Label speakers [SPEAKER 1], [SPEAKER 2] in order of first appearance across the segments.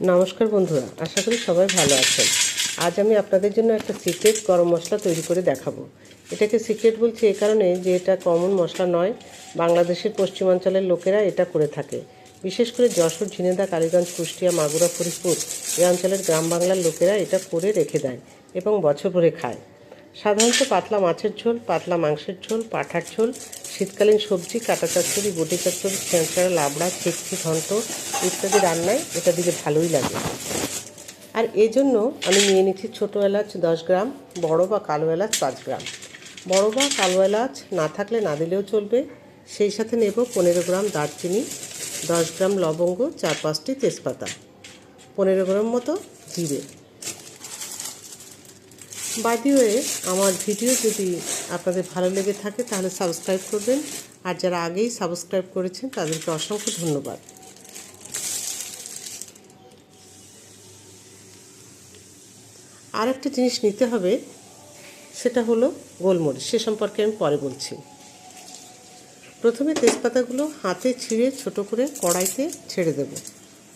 [SPEAKER 1] নমস্কার বন্ধুরা, আশা করি সবাই ভালো আছেন। আজ আমি আপনাদের জন্য একটা সিক্রেট গরম মশলা তৈরি করে দেখাবো। এটাকে সিক্রেট বলছি এ কারণে যে এটা কমন মশলা নয়, বাংলাদেশের পশ্চিমাঞ্চলের লোকেরা এটা করে থাকে। বিশেষ করে যশোর, ঝিনেদা, কালীগঞ্জ, কুষ্টিয়া, মাগুরা, ফরিদপুর এই অঞ্চলের গ্রাম বাংলার লোকেরা এটা করে রেখে দেয় এবং বছর ভরে খায়। সাধারণত পাতলা মাছের ঝোল, পাতলা মাংসের ঝোল, পাঠার ঝোল, শীতকালীন সবজি, কাটা চচ্চড়ি বটি চচ্চড়ি ছেঁচড়া লাবড়া ছিকছি ঘন্ট ইত্যাদি রান্নায় এটা দিলে ভালোই লাগে। আর এই জন্য আমি নিয়ে নিচ্ছি ছোটো এলাচ দশ গ্রাম, বড় বা কালো এলাচ পাঁচ গ্রাম। বড় বা কালো এলাচ না থাকলে না দিলেও চলবে। সেই সাথে নেব পনেরো গ্রাম দারচিনি, দশ গ্রাম লবঙ্গ, চার পাঁচটি তেজপাতা, পনেরো গ্রাম মতো জিরে। বাই আমার ভিডিও যদি আপনাদের ভালো লেগে থাকে, তাহলে সাবস্ক্রাইব করবেন। আর যারা আগেই সাবস্ক্রাইব করেছেন, তাদেরকে অসংখ্য ধন্যবাদ। আর একটা জিনিস নিতে হবে, সেটা হলো গোলমরিচ। সে সম্পর্কে আমি পরে বলছি। প্রথমে তেজপাতাগুলো হাতে ছিঁড়ে ছোট করে কড়াইতে ছেড়ে দেব।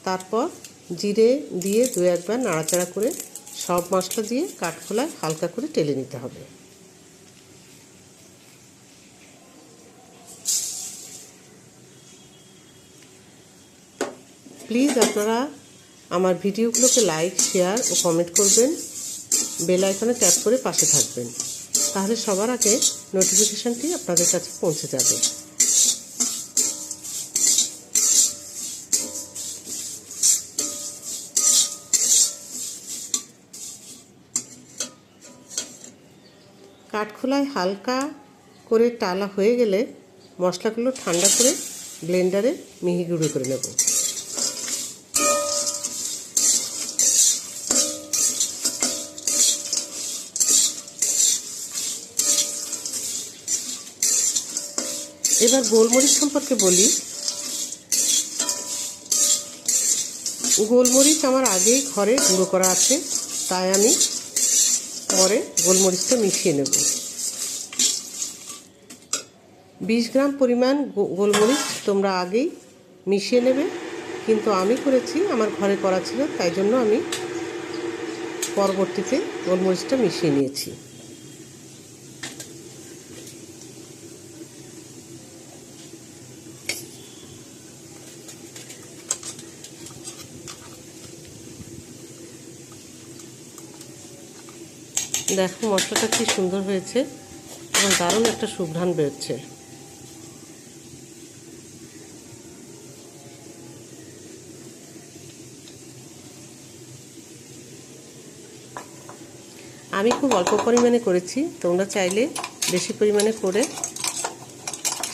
[SPEAKER 1] তারপর জিরে দিয়ে দু একবার নাড়াচাড়া করে সব মশলা দিয়ে কাঠখোলায় হালকা করে টেলে নিতে হবে। প্লিজ আপনারা আমার ভিডিওগুলোকে লাইক, শেয়ার ও কমেন্ট করবেন। বেল আইকনে ট্যাপ করে পাশে থাকবেন। তাহলে সবার আগে নোটিফিকেশানটি আপনাদের কাছে পৌঁছে যাবে। কাঠখোলায় হালকা করে টালা হয়ে গেলে মশলাগুলো ঠান্ডা করে ব্লেন্ডারে মিহি গুঁড়ো করে নেব। এবার গোলমরিচ সম্পর্কে বলি। গোলমরিচ আমার আগেই ঘরে গুঁড়ো করা আছে, তাই আমি পরে গোলমরিচটা মিশিয়ে নেব। বিশ গ্রাম পরিমাণ গোলমরিচ তোমরা আগেই মিশিয়ে নেবে। কিন্তু আমি করেছি, আমার ঘরে করা ছিল, তাই জন্য আমি পরবর্তীতে গোলমরিচটা মিশিয়ে নিয়েছি। দেখো, মশলাটা কি সুন্দর হয়েছে এবং দারুণ একটা সুঘ্রাণ বেরোচ্ছে। আমি খুব অল্প পরিমাণে করেছি, তোমরা চাইলে বেশি পরিমাণে করে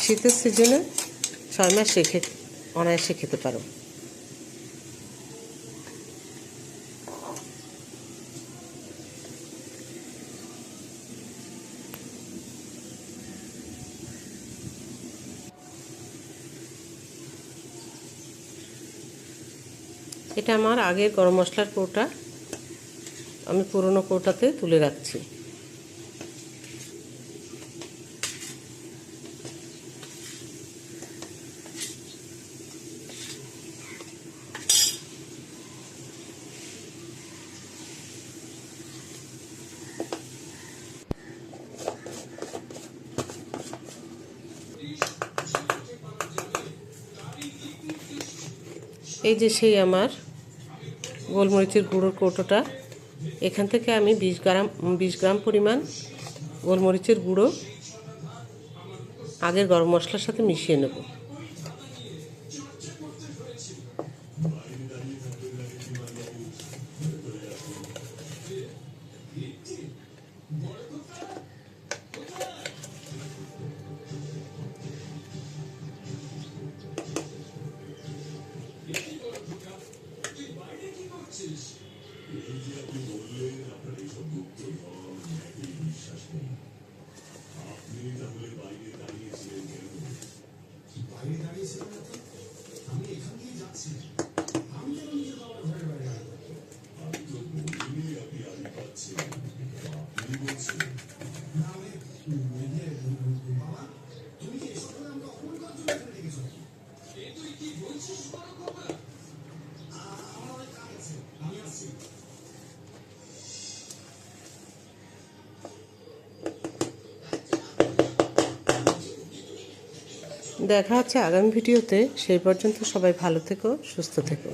[SPEAKER 1] শীতের সিজনে ছয় মাস রেখে অনায়াসে খেতে পারো। এটা আমার আগের গরম মশলার কৌটা। আমি পুরনো কৌটাতে তুলে রাখছি। এই যে সেই আমার গোলমরিচের গুঁড়োর কৌটোটা। এখান থেকে আমি বিশ গ্রাম বিশ গ্রাম পরিমাণ গোলমরিচের গুঁড়ো আগের গরম মশলার সাথে মিশিয়ে নেব। দেখা হচ্ছে আগামী ভিডিওতে। সেই পর্যন্ত সবাই ভালো থেকো সুস্থ থেকো।